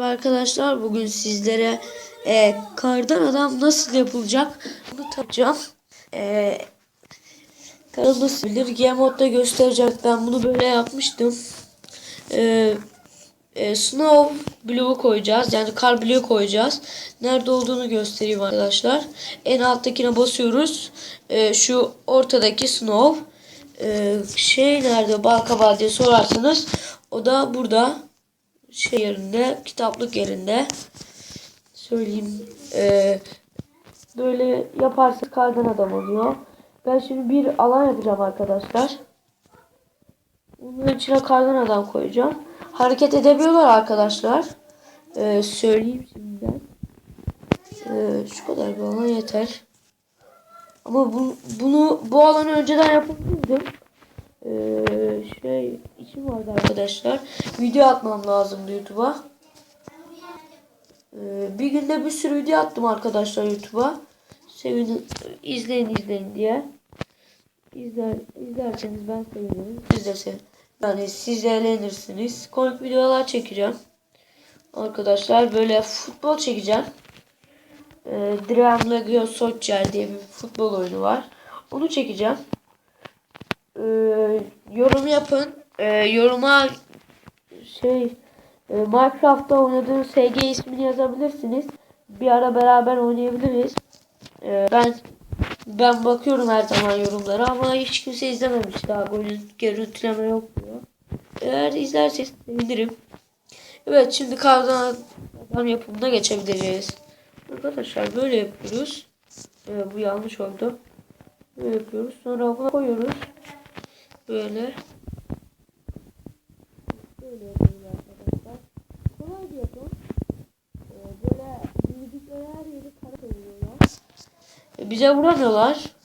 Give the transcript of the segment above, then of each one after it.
Arkadaşlar bugün sizlere e, kardan adam nasıl yapılacak bunu tanıtacağım. E, kardan nasıl bilir? Game modda göstereceğim. Ben bunu böyle yapmıştım. E, e, snow bloğu koyacağız. Yani kar bloğu koyacağız. Nerede olduğunu göstereyim arkadaşlar. En alttakine basıyoruz. E, şu ortadaki snow. E, şey nerede balkabağı diye sorarsanız o da burada şey kitaplık yerinde söyleyeyim e, böyle yaparsa kardan adam oluyor. Ben şimdi bir alan yapacağım arkadaşlar. Bunun içine kardan adam koyacağım. Hareket edebiliyorlar arkadaşlar. E, söyleyeyim şimdiden. E, şu kadar bir alan yeter. Ama bu, bunu bu alanı önceden yapabilirdim. Ee, şey işim vardı arkadaşlar. Video atmam lazımdı YouTube'a. Ee, bir günde bir sürü video attım arkadaşlar YouTube'a. Sevinin, izleyin izleyin diye. İzler, izlerseniz ben sevinirim. Siz de sev yani siz eğlenirsiniz. Komik videolar çekeceğim. Arkadaşlar böyle futbol çekeceğim. Ee, Dream Legio Soccer diye bir futbol oyunu var. Onu çekeceğim e, yorum yapın. E, yoruma şey e, Minecraft'ta oynadığınız SG ismini yazabilirsiniz. Bir ara beraber oynayabiliriz. E, ben ben bakıyorum her zaman yorumlara ama hiç kimse izlememiş daha görüntüleme yok diyor. Eğer izlerseniz sevinirim. Evet şimdi kardan adam yapımına geçebiliriz. Arkadaşlar böyle yapıyoruz. E, bu yanlış oldu. Böyle yapıyoruz. Sonra buna koyuyoruz. Böyle. Böyle yapıyoruz arkadaşlar. Kolay bir yapım. Ee, böyle yürüdükleri her yeri kara koyuyorlar. E, bize vuramıyorlar.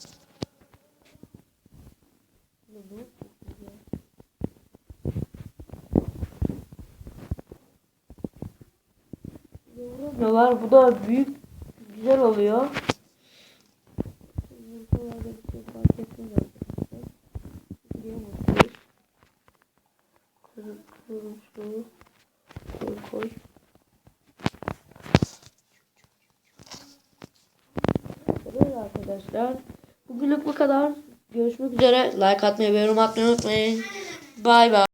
Bize vuramıyorlar. Bu da büyük güzel oluyor. Yumurtalarda bir şey fark arkadaşlar. Böyle arkadaşlar. Bugünlük bu kadar. Görüşmek üzere. Like atmayı ve yorum atmayı unutmayın. Bay bay.